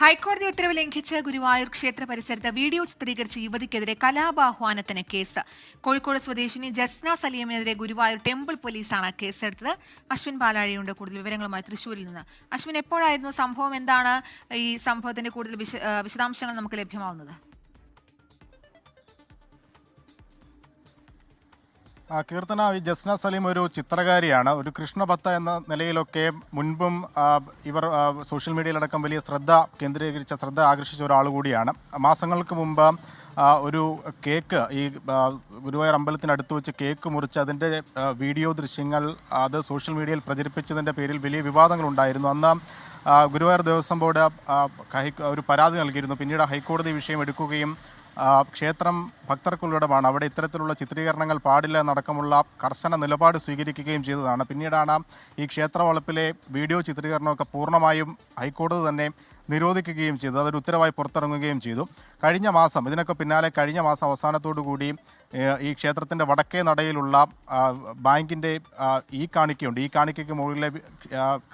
ഹൈക്കോടതി ഉത്തരവ് ലംഘിച്ച് ഗുരുവായൂർ ക്ഷേത്ര പരിസരത്ത് വീഡിയോ ചിത്രീകരിച്ച യുവതിക്കെതിരെ കലാപാഹ്വാനത്തിന് കേസ്. കോഴിക്കോട് സ്വദേശിനി ജസ്ന സലീമിനെതിരെ ഗുരുവായൂർ ടെമ്പിൾ പോലീസാണ് കേസെടുത്തത്. അശ്വിൻ പാലാഴിയുണ്ട്. കൂടുതൽ വിവരങ്ങളുമായി തൃശൂരിൽ നിന്ന്. അശ്വിൻ എപ്പോഴായിരുന്നു സംഭവം? എന്താണ് ഈ സംഭവത്തിന്റെ കൂടുതൽ വിശദാംശങ്ങൾ നമുക്ക് ലഭ്യമാവുന്നത്? കീർത്തന ഈ ജസ്ന സലീം ഒരു ചിത്രകാരിയാണ്. ഒരു കൃഷ്ണഭത്ത എന്ന നിലയിലൊക്കെ മുൻപും ഇവർ സോഷ്യൽ മീഡിയയിലടക്കം വലിയ ശ്രദ്ധ കേന്ദ്രീകരിച്ച ശ്രദ്ധ ആകർഷിച്ച ഒരാൾ കൂടിയാണ്. മാസങ്ങൾക്ക് മുമ്പ് ഒരു കേക്ക് ഈ ഗുരുവായൂർ അമ്പലത്തിനടുത്ത് വെച്ച് കേക്ക് മുറിച്ച് അതിന്റെ വീഡിയോ ദൃശ്യങ്ങൾ അത് സോഷ്യൽ മീഡിയയിൽ പ്രചരിപ്പിച്ചതിന്റെ പേരിൽ വലിയ വിവാദങ്ങളുണ്ടായിരുന്നു. അന്ന് ഗുരുവായൂർ ദേവസ്വം ബോർഡ് ഒരു പരാതി നൽകിയിരുന്നു. പിന്നീട് ഹൈക്കോടതി വിഷയം എടുക്കുകയും ക്ഷേത്രം ഭക്തർക്കുള്ളിടമാണ്. അവിടെ ഇത്തരത്തിലുള്ള ചിത്രീകരണങ്ങൾ പാടില്ല എന്നടക്കമുള്ള കർശന നിലപാട് സ്വീകരിക്കുകയും ചെയ്തതാണ്. പിന്നീടാണ് ഈ ക്ഷേത്ര വളപ്പിലെ വീഡിയോ ചിത്രീകരണമൊക്കെ പൂർണമായും ഹൈക്കോടതി തന്നെ നിരോധിക്കുകയും ചെയ്തു. അതൊരു ഉത്തരവായി പുറത്തിറങ്ങുകയും ചെയ്തു. കഴിഞ്ഞ മാസം ഇതിനൊക്കെ പിന്നാലെ കഴിഞ്ഞ മാസം അവസാനത്തോടു കൂടി ഈ ക്ഷേത്രത്തിന്റെ വടക്കേ നടയിലുള്ള ബാങ്കിന്റെ ഈ കാണിക്കയുണ്ട്. ഈ കാണിക്കയ്ക്ക് മുകളിലെ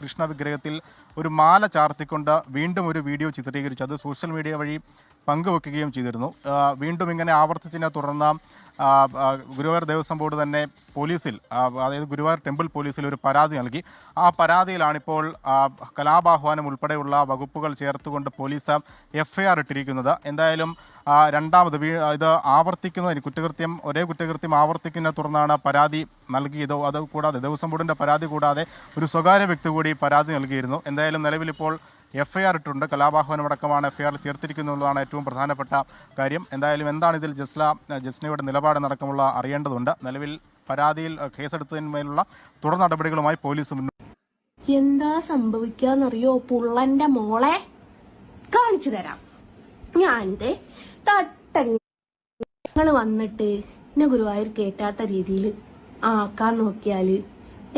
കൃഷ്ണ വിഗ്രഹത്തിൽ ഒരു മാല ചാർത്തിക്കൊണ്ട് വീണ്ടും ഒരു വീഡിയോ ചിത്രീകരിച്ചു. അത് സോഷ്യൽ മീഡിയ വഴി പങ്കുവെക്കുകയും ചെയ്തിരുന്നു. വീണ്ടും ഇങ്ങനെ ആവർത്തിച്ചതിനെ തുടർന്ന് ഗുരുവായൂർ ദേവസ്വം ബോർഡ് തന്നെ പോലീസിൽ അതായത് ഗുരുവായൂർ ടെമ്പിൾ പോലീസിൽ ഒരു പരാതി നൽകി. ആ പരാതിയിലാണിപ്പോൾ കലാപാഹ്വാനം ഉൾപ്പെടെയുള്ള വകുപ്പുകൾ ചേർത്തുകൊണ്ട് പോലീസ് എഫ്ഐആർ ഇട്ടിരിക്കുന്നത്. എന്തായാലും രണ്ടാമത് ഇത് ആവർത്തിക്കുന്നതിന് കുറ്റകൃത്യം ഒരേ കുറ്റകൃത്യം ആവർത്തിക്കുന്നതിനെ തുടർന്നാണ് പരാതി നൽകിയത്. അത് കൂടാതെ ദേവസ്വം ബോർഡിന്റെ പരാതി കൂടാതെ ഒരു സ്വകാര്യ വ്യക്തി കൂടി പരാതി നൽകിയിരുന്നു. എന്തായാലും നിലവിലിപ്പോൾ എഫ് ഐ ആർ കലാപാഹ്വാനം അടക്കമാണ് എഫ് ഐ ചേർത്തിരിക്കുന്നുള്ളതാണ് ഏറ്റവും പ്രധാനപ്പെട്ട കാര്യം. എന്തായാലും എന്താണ് ഇതിൽ ജസ്ല ജസ്നയുടെ നിലപാട് നടക്കമുള്ള അറിയേണ്ടതുണ്ട്. നിലവിൽ പരാതിയിൽ കേസെടുത്തതിന്മേലുള്ള തുടർ നടപടികളുമായി പോലീസ് മുന്നോട്ട് എന്താ സംഭവിക്കാന്നറിയോ? പുള്ളന്റെ മോളെ കാണിച്ചു തരാം. ഞാനിത് തട്ടങ്ങൾ വന്നിട്ട് എന്നെ ഗുരുവായൂർ കേട്ടാത്ത രീതിയിൽ ആക്കാൻ നോക്കിയാൽ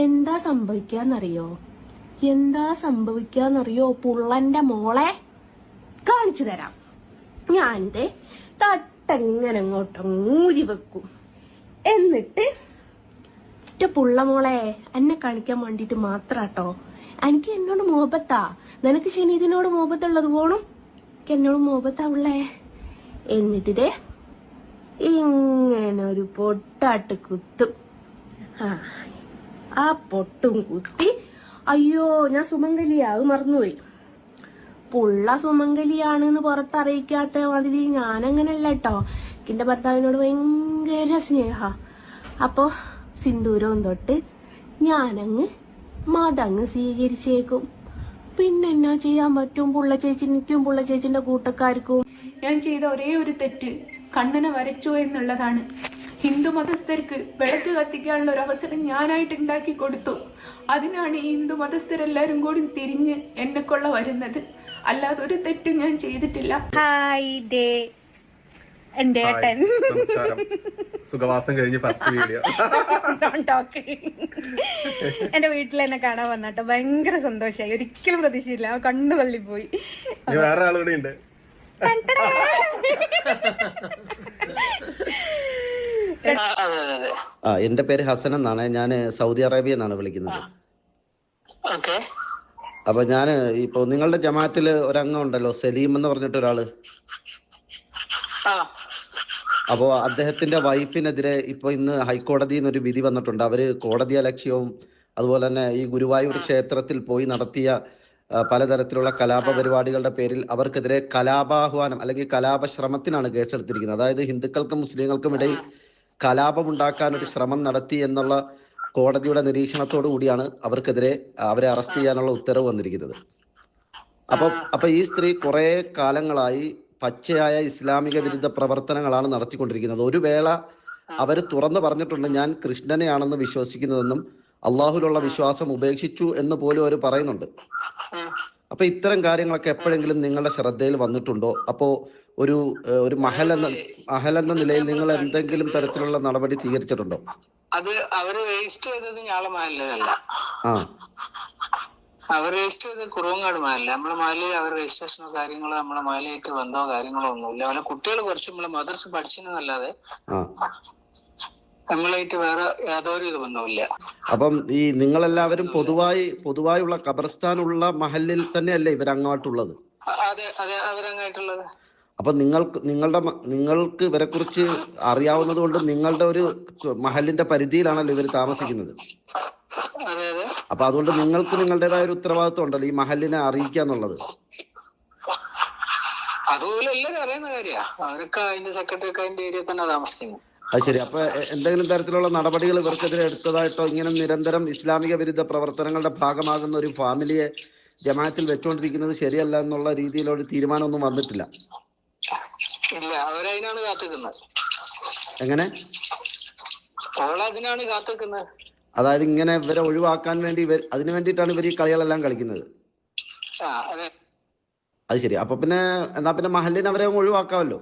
എന്താ സംഭവിക്കാന്നറിയോ? എന്താ സംഭവിക്കാന്നറിയോ? പുള്ളന്റെ മോളെ കാണിച്ചു തരാം. ഞാനിത് തട്ടങ്ങനെ അങ്ങോട്ടൂരി വെക്കും. എന്നിട്ട് ഒറ്റ പുള്ളമോളെ എന്നെ കാണിക്കാൻ വേണ്ടിട്ട് മാത്രാട്ടോ. എനിക്ക് എന്നോട് മോപത്താ നിനക്ക് ശനീതിനോട് മോപത്തുള്ളത് പോണം എനിക്ക് എന്നോട് മോഹബത്താ ഉള്ളേ എന്നിട്ടിതേ ഇങ്ങനെ ഒരു പൊട്ടാട്ട് കുത്തും. ആ ആ പൊട്ടും കുത്തി അയ്യോ ഞാൻ സുമംഗലിയാ അത് മറന്നുപോയി. പുള്ള സുമംഗലിയാണെന്ന് പുറത്തറിയിക്കാത്ത മാതിരി ഞാനങ്ങനല്ല കേട്ടോ എന്റെ ഭർത്താവിനോട് ഭയങ്കര സ്നേഹ. അപ്പോ സിന്ദൂരവും തൊട്ട് ഞാനങ്ങ് മതങ്ങ് സ്വീകരിച്ചേക്കും. പിന്നെ എന്നാ ചെയ്യാൻ പറ്റും പുള്ള ചേച്ചിക്കും പുള്ള ചേച്ചിന്റെ കൂട്ടക്കാർക്കും. ഞാൻ ചെയ്ത ഒരേ ഒരു തെറ്റ് കണ്ണനെ വരച്ചു എന്നുള്ളതാണ്. ഹിന്ദു മതസ്ഥർക്ക് വിളക്ക് കത്തിക്കാനുള്ള ഒരു അവസരം ഞാനായിട്ട് ഉണ്ടാക്കി കൊടുത്തു. അതിനാണ് ഈ ഹിന്ദു മതസ്ഥരെല്ലാരും കൂടി തിരിഞ്ഞ് എന്നെ കൊള്ള വരുന്നത്. അല്ലാതെ ഒരു തെറ്റും ഞാൻ ചെയ്തിട്ടില്ല. ഹായ് ദേ എന്റെ ഏട്ടൻ. നമസ്കാരം. സുഖവാസം കഴിഞ്ഞ് ഫസ്റ്റ് വീഡിയോ ടോക്ക് എന്റെ വീട്ടിൽ എന്നെ കാണാൻ വന്നട്ടോ. ഭയങ്കര സന്തോഷായി. ഒരിക്കലും പ്രതീക്ഷയില്ല കണ്ണു തള്ളിപ്പോയി പോയി. വേറെ ആളുകൂടെ ഉണ്ട്. ആ എന്റെ പേര് ഹസൻ എന്നാണ്. ഞാൻ സൗദി അറേബ്യ എന്നാണ് വിളിക്കുന്നത്. അപ്പൊ ഞാൻ ഇപ്പൊ നിങ്ങളുടെ ജമാഅത്തിൽ ഒരംഗം ഉണ്ടല്ലോ സലീം എന്ന് പറഞ്ഞിട്ട് ഒരാൾ. ആ. അപ്പോൾ അദ്ദേഹത്തിന്റെ വൈഫിനെതിരെ ഇപ്പൊ ഇന്ന് ഹൈക്കോടതിയിൽ നിന്ന് ഒരു വിധി വന്നിട്ടുണ്ട്. അവർ കോടതി അലക്ഷ്യവും അതുപോലെ തന്നെ ഈ ഗുരുവായൂർ ക്ഷേത്രത്തിൽ പോയി നടത്തിയ പലതരത്തിലുള്ള കലാപ പരിപാടികളുടെ പേരിൽ അവർക്കെതിരെ കലാപാഹ്വാനം അല്ലെങ്കിൽ കലാപശ്രമത്തിനാണ് കേസെടുത്തിരിക്കുന്നത്. അതായത് ഹിന്ദുക്കൾക്കും മുസ്ലിങ്ങൾക്കും ഇടയിൽ കലാപമുണ്ടാക്കാൻ ഒരു ശ്രമം നടത്തി എന്നുള്ള കോടതിയുടെ നിരീക്ഷണത്തോടു കൂടിയാണ് അവർക്കെതിരെ അവരെ അറസ്റ്റ് ചെയ്യാനുള്ള ഉത്തരവ് വന്നിരിക്കുന്നത്. അപ്പൊ അപ്പൊ ഈ സ്ത്രീ കുറെ കാലങ്ങളായി പച്ചയായ ഇസ്ലാമിക വിരുദ്ധ പ്രവർത്തനങ്ങളാണ് നടത്തിക്കൊണ്ടിരിക്കുന്നത്. ഒരു വേള അവർ തുറന്നു പറഞ്ഞിട്ടുണ്ട് ഞാൻ കൃഷ്ണനെയാണെന്ന് വിശ്വസിക്കുന്നതെന്നും അള്ളാഹുലുള്ള വിശ്വാസം ഉപേക്ഷിച്ചു എന്ന് പോലും അവർ പറയുന്നുണ്ട്. അപ്പൊ ഇത്തരം കാര്യങ്ങളൊക്കെ എപ്പോഴെങ്കിലും നിങ്ങളുടെ ശ്രദ്ധയിൽ വന്നിട്ടുണ്ടോ? അപ്പോ ഒരു ഒരു മഹൽ എന്ന മഹൽ എന്ന നിലയിൽ നിങ്ങൾ എന്തെങ്കിലും തരത്തിലുള്ള നടപടി സ്വീകരിച്ചിട്ടുണ്ടോ? അത് അവർ വേസ്റ്റ് ചെയ്തത് ഞാളെ മാലിന്യല്ല ആ. അവർ രജിസ്റ്റർ ചെയ്തത് കുറവങ്ങാട് മാലില്ല നമ്മളെ മാലിൽ അവർ രജിസ്ട്രേഷനോ കാര്യങ്ങളോ നമ്മളെ മാലിയായിട്ട് ബന്ധമോ കാര്യങ്ങളോ ഒന്നുമില്ല. അവരെ കുട്ടികൾ കുറച്ച് നമ്മളെ മദർസ് പഠിച്ചെന്നല്ലാതെ നമ്മളായിട്ട് വേറെ യാതൊരു ഇത് ബന്ധമില്ല അപ്പം ഈ നിങ്ങളെല്ലാവരും പൊതുവായി പൊതുവായുള്ള കബർസ്ഥാനുള്ള മഹലിൽ തന്നെയല്ലേ ഇവരങ്ങോട്ടുള്ളത്? അതെ അതെ അവരങ്ങായിട്ടുള്ളത് അപ്പൊ നിങ്ങൾക്ക് നിങ്ങളുടെ നിങ്ങൾക്ക് ഇവരെ കുറിച്ച് അറിയാവുന്നത് കൊണ്ട് നിങ്ങളുടെ ഒരു മഹലിന്റെ പരിധിയിലാണല്ലോ ഇവർ താമസിക്കുന്നത്. അപ്പൊ അതുകൊണ്ട് നിങ്ങൾക്ക് നിങ്ങളുടേതായ ഒരു ഉത്തരവാദിത്വം ഉണ്ടല്ലോ ഈ മഹലിനെ അറിയിക്കുക എന്നുള്ളത്. അത് ശരി. അപ്പൊ എന്തെങ്കിലും തരത്തിലുള്ള നടപടികൾ ഇവർക്കെതിരെ എടുത്തതായിട്ടോ ഇങ്ങനെ നിരന്തരം ഇസ്ലാമിക വിരുദ്ധ പ്രവർത്തനങ്ങളുടെ ഭാഗമാകുന്ന ഒരു ഫാമിലിയെ ജമാഅത്തിൽ വെച്ചുകൊണ്ടിരിക്കുന്നത് ശരിയല്ല എന്നുള്ള രീതിയിലൊരു തീരുമാനമൊന്നും വന്നിട്ടില്ല. ഇല്ല അവരതിനാണ് കാത്തിക്കുന്നത് എങ്ങനെ? അതിനാണ് കാത്തിക്കുന്നത് അതായത് ഇങ്ങനെ ഇവരെ ഒഴിവാക്കാൻ വേണ്ടി ഇവർ അതിനു വേണ്ടിയിട്ടാണ് ഇവർ ഈ കളികളെല്ലാം കളിക്കുന്നത്. അതെ. ശരി. അപ്പൊ പിന്നെ എന്നാ പിന്നെ മഹലിനെ അവരെ ഒഴിവാക്കാമല്ലോ?